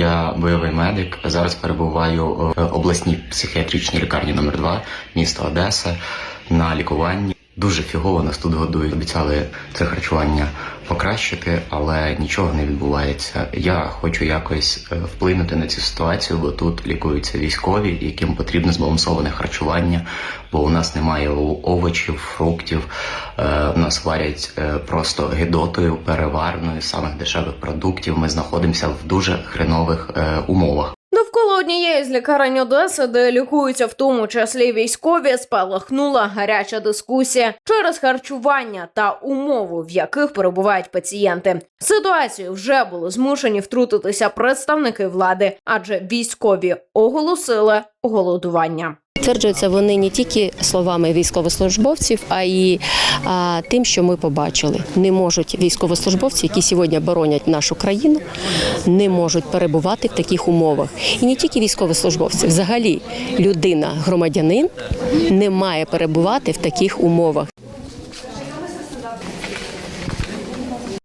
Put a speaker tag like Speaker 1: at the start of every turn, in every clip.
Speaker 1: Я бойовий медик. Зараз перебуваю в обласній психіатричній лікарні номер 2 міста Одеса на лікуванні. Дуже фігово нас тут годують. Обіцяли це харчування покращити, але нічого не відбувається. Я хочу якось е, вплинути на цю ситуацію, бо тут лікуються військові, яким потрібно збалансоване харчування, бо у нас немає овочів, фруктів. Е, у нас варять е, просто гидотою, переварною, самих дешевих продуктів. Ми знаходимося в дуже хренових е, умовах.
Speaker 2: Однієї з лікарень Одеси, де лікуються в тому числі військові, спалахнула гаряча дискусія через харчування та умови, в яких перебувають пацієнти. Ситуацію вже були змушені втрутитися представники влади, адже військові оголосили голодування.
Speaker 3: Підтверджуються вони не тільки словами військовослужбовців, а й а, тим, що ми побачили. Не можуть військовослужбовці, які сьогодні боронять нашу країну, не можуть перебувати в таких умовах. І не тільки військовослужбовці, взагалі людина, громадянин не має перебувати в таких умовах.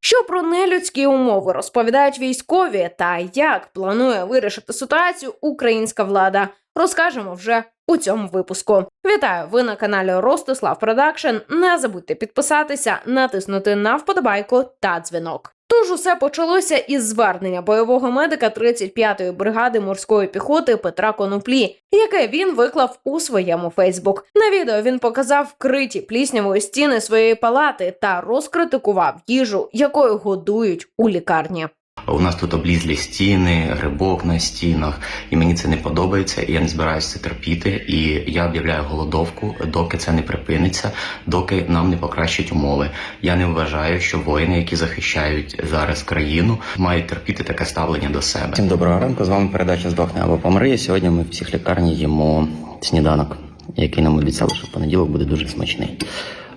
Speaker 2: Що про нелюдські умови розповідають військові, та як планує вирішити ситуацію українська влада, розкажемо вже у цьому випуску. Вітаю! Ви на каналі Ростислав Продакшн. Не забудьте підписатися, натиснути на вподобайку та дзвінок. Тож усе почалося із звернення бойового медика 35-ї бригади морської піхоти Петра Коноплі, яке він виклав у своєму Фейсбук. На відео він показав вкриті пліснявою стіни своєї палати та розкритикував їжу, якою годують у лікарні.
Speaker 1: У нас тут облізлі стіни, грибок на стінах, і мені це не подобається, і я не збираюся це терпіти. І я об'являю голодовку, доки це не припиниться, доки нам не покращать умови. Я не вважаю, що воїни, які захищають зараз країну, мають терпіти таке ставлення до себе. Всім доброго ранку. З вами передача здохне або помри. Сьогодні ми в психлікарні їмо сніданок, який нам обіцяли, що в понеділок буде дуже смачний.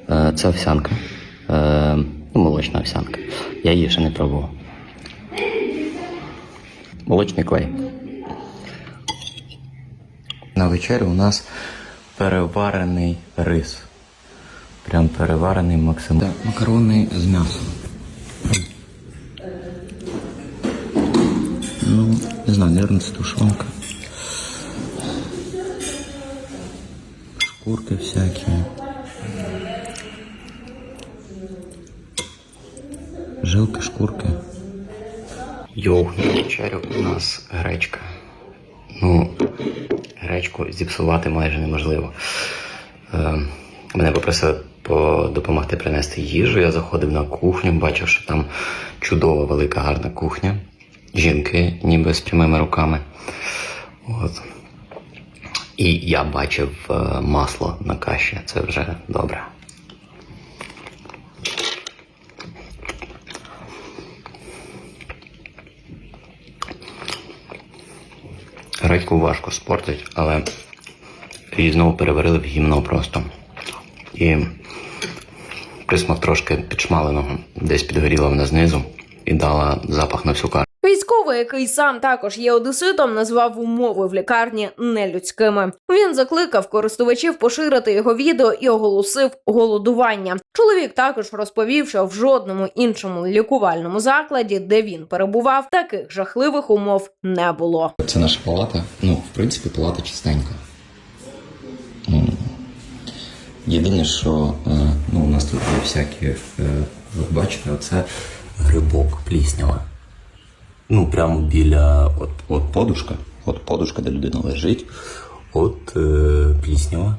Speaker 1: Е, Це овсянка, е, ну, молочна овсянка. Я її ще не пробував. Молочний клей. На вечерю у нас переварений рис. Прям переварений максимально. Макарони з м'ясом. Ну, не знаю, наверное, це тушонка. Шкурки всякі. Жилки, шкурки. Йоу, на вечерю у нас гречка. Ну, гречку зіпсувати майже неможливо. Е, мене попросили допомогти принести їжу. Я заходив на кухню, бачив, що там чудова, велика, гарна кухня. Жінки, ніби з прямими руками. От. І я бачив е, масло на каші. Це вже добре. Гречку важко спортить, але її знову переварили в гімно просто. І присмак трошки підшмаленого. Десь підгоріла вона знизу і дала запах на всю карту.
Speaker 2: Військовий, який сам також є одеситом, назвав умови в лікарні нелюдськими. Він закликав користувачів поширити його відео і оголосив голодування. Чоловік також розповів, що в жодному іншому лікувальному закладі, де він перебував, таких жахливих умов не було.
Speaker 1: Це наша палата. Ну, в принципі, палата чистенька. М. Єдине, що е, ну, у нас тут є всякі, е, ви бачите, оце грибок пліснява. Ну, прямо біля от, от подушка, от подушка, де людина лежить, от е, пліснява.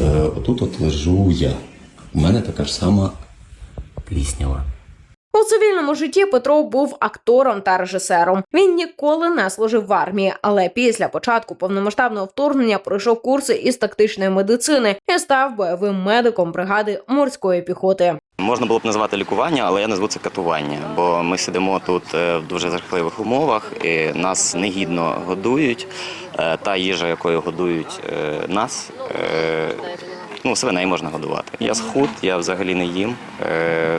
Speaker 1: Е, отут от лежу я. У мене така ж сама пліснява.
Speaker 2: У цивільному житті Петро був актором та режисером. Він ніколи не служив в армії, але після початку повномасштабного вторгнення пройшов курси із тактичної медицини і став бойовим медиком бригади морської піхоти.
Speaker 1: Можна було б назвати лікування, але я назву це катування, бо ми сидимо тут е, в дуже жахливих умовах, і нас негідно годують. Е, Та їжа, якою годують е, нас, ну свиней можна годувати. Я схуд, я взагалі не їм.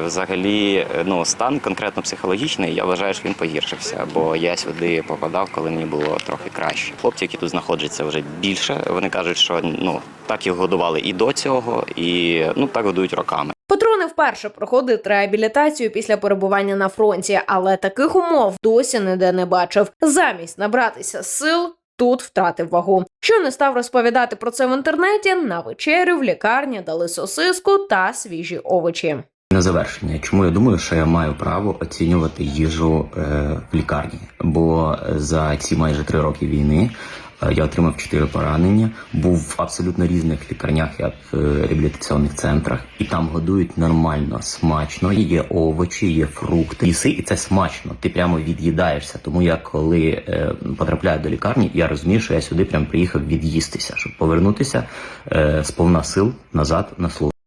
Speaker 1: Взагалі, ну стан конкретно психологічний, я вважаю, що він погіршився, бо я сюди попадав, коли мені було трохи краще. Хлопці, які тут знаходяться вже більше, вони кажуть, що ну так їх годували і до цього, і ну так годують роками.
Speaker 2: Петро не вперше проходить реабілітацію після перебування на фронті, але таких умов досі ніде не бачив. Замість набратися сил. Тут втратив вагу. Що не став розповідати про це в інтернеті, на вечерю в лікарні дали сосиску та свіжі овочі.
Speaker 1: На завершення, чому я думаю, що я маю право оцінювати їжу е, в лікарні? Бо за ці майже три роки війни е, я отримав чотири поранення, був в абсолютно різних лікарнях, як е, реабілітаційних центрах, і там годують нормально, смачно. Є овочі, є фрукти, їси, і це смачно. Ти прямо від'їдаєшся. Тому я коли е, потрапляю до лікарні, я розумію, що я сюди прям приїхав від'їстися, щоб повернутися е, з повна сил назад на службу.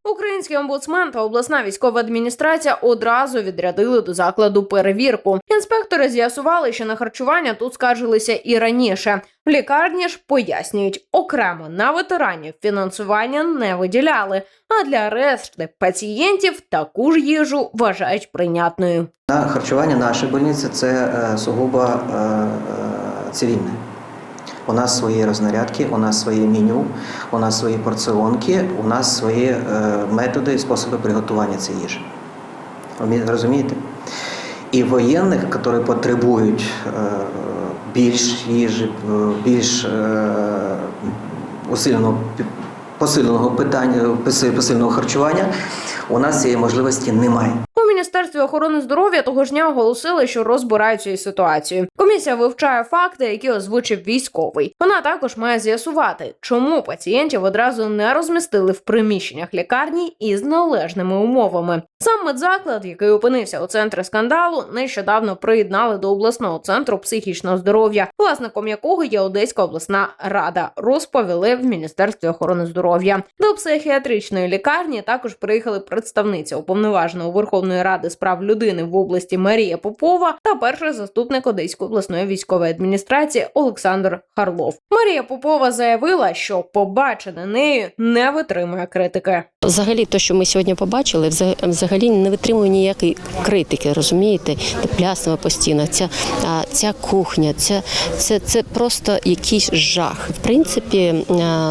Speaker 2: Український омбудсмен та обласна військова адміністрація одразу відрядили до закладу перевірку. Інспектори з'ясували, що на харчування тут скаржилися і раніше. В лікарні ж пояснюють, окремо на ветеранів фінансування не виділяли, а для решти пацієнтів таку ж їжу вважають прийнятною.
Speaker 4: На харчування нашої больниці це е, сугубо е, е, цивільне. У нас свої рознарядки, у нас своє меню, у нас свої порціонки, у нас свої е, методи і способи приготування цієї їжі. Розумієте? І воєнних, які потребують е, більш їжі, е, більш усиленого, посиленого питання, поси- посиленого харчування, у нас цієї можливості немає.
Speaker 2: Міністерстві охорони здоров'я того ж дня оголосили, що розбираються із ситуацією. Комісія вивчає факти, які озвучив військовий. Вона також має з'ясувати, чому пацієнтів одразу не розмістили в приміщеннях лікарні із належними умовами. Сам медзаклад, який опинився у центрі скандалу, нещодавно приєднали до обласного центру психічного здоров'я, власником якого є Одеська обласна рада, розповіли в міністерстві охорони здоров'я. До психіатричної лікарні також приїхали представниця уповноваженого Верховної Ради з прав людини в області Марія Попова та перший заступник Одеської обласної військової адміністрації Олександр Харлов. Марія Попова заявила, що побачене нею не витримує критики.
Speaker 3: Взагалі, те, що ми сьогодні побачили, взаг- взагалі не витримує ніякої критики, розумієте? Пляснова постійно, ця, ця кухня, ця, це, це просто якийсь жах. В принципі,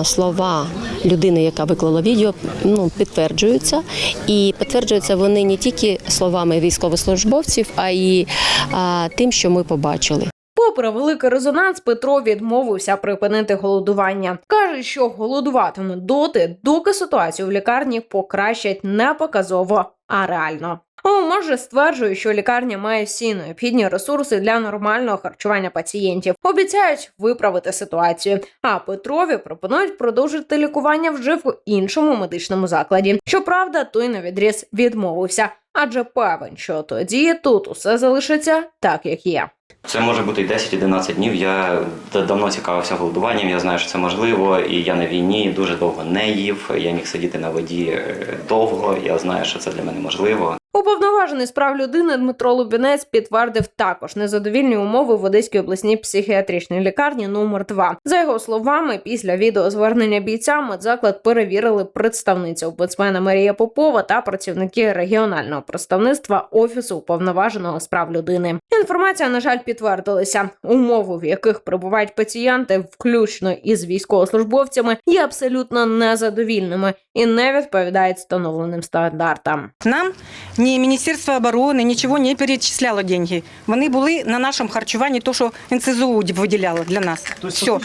Speaker 3: слова людини, яка виклала відео, ну, підтверджуються. І підтверджуються вони не тільки словами військовослужбовців, а й тим, що ми побачили.
Speaker 2: Попри великий резонанс, Петро відмовився припинити голодування. каже, що голодуватиме доти, доки ситуацію в лікарні покращать не показово, а реально. ОМОН же стверджує, що лікарня має всі необхідні ресурси для нормального харчування пацієнтів. Обіцяють виправити ситуацію. А Петрові пропонують продовжити лікування вже в іншому медичному закладі. Щоправда, той на відріз відмовився, адже певен, що тоді тут усе залишиться так, як є.
Speaker 1: Це може бути і 10-11 днів. Я давно цікавився голодуванням. Я знаю, що це можливо, і я на війні дуже довго не їв. Я міг сидіти на воді е, довго. Я знаю, що це для мене можливо.
Speaker 2: Уповноважений з прав людини Дмитро Лубінець підтвердив також незадовільні умови в Одеській обласній психіатричній лікарні номер 2 За його словами, після відеозвернення бійця медзаклад перевірили представниця омбудсмена Марія Попова та працівники регіонального представництва офісу уповноваженого з прав людини. Інформація, на жаль, підтвердилася. Умови, в яких перебувають пацієнти, включно із військовослужбовцями, є абсолютно незадовільними і не відповідають встановленим стандартам.
Speaker 5: Нам ні Міністерство оборони нічого не перечисляло деньги. Вони були на нашому харчуванні, то, що НСЗУ виділяло для нас. Все.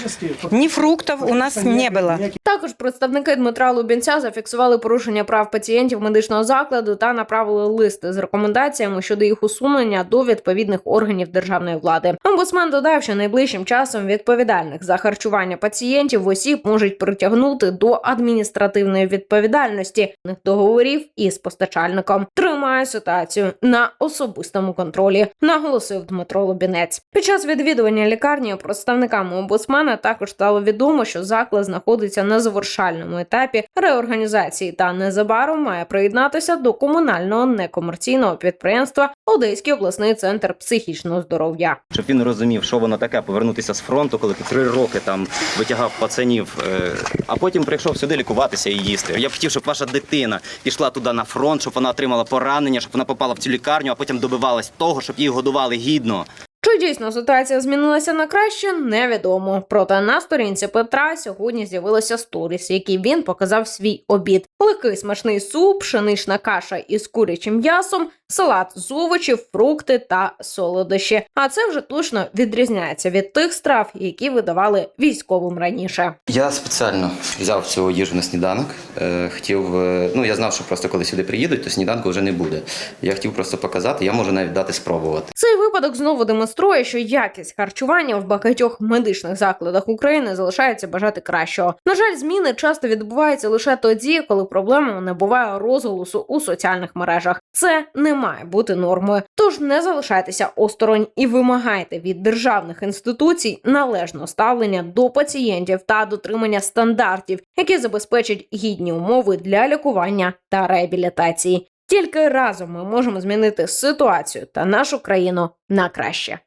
Speaker 5: Ні фруктів у нас не було.
Speaker 2: Також представники Дмитра Лубінця зафіксували порушення прав пацієнтів медичного закладу та направили листи з рекомендаціями щодо їх усунення до відповідних органів державної влади. Омбудсмен додав, що найближчим часом відповідальних за харчування пацієнтів осіб можуть притягнути до адміністративної відповідальності договорів із постачальником. Тримає ситуацію на особистому контролі, наголосив Дмитро Лубінець. Під час відвідування лікарні представниками омбудсмена також стало відомо, що заклад знаходиться на завершальному етапі реорганізації та незабаром має приєднатися до комунального некомерційного підприємства Одеський обласний центр психічного здоров'я.
Speaker 6: щоб він розумів, що воно таке, повернутися з фронту, коли ти три роки там витягав пацанів, е, а потім прийшов сюди лікуватися і їсти. Я б хотів, щоб ваша дитина пішла туди на фронт, щоб вона отримала поранення, щоб вона попала в цю лікарню, а потім добивалась того, щоб її годували гідно.
Speaker 2: Чи дійсно ситуація змінилася на краще, невідомо. Проте на сторінці Петра сьогодні з'явилися сторіс, які він показав свій обід: легкий смачний суп, пшенична каша із курячим м'ясом, салат з овочів, фрукти та солодощі. А це вже точно відрізняється від тих страв, які видавали військовим раніше.
Speaker 1: Я спеціально взяв цю їжу на сніданок. Е, хотів, е, ну я знав, що просто коли сюди приїдуть, то сніданку вже не буде. Я хотів просто показати, я можу навіть дати спробувати.
Speaker 2: Цей випадок знову демонструє, що якість харчування в багатьох медичних закладах України залишається бажати кращого. На жаль, зміни часто відбуваються лише тоді, коли проблема не буває розголосу у соціальних мережах. Це не має бути нормою. Тож не залишайтеся осторонь і вимагайте від державних інституцій належного ставлення до пацієнтів та дотримання стандартів, які забезпечать гідні умови для лікування та реабілітації. Тільки разом ми можемо змінити ситуацію та нашу країну на краще.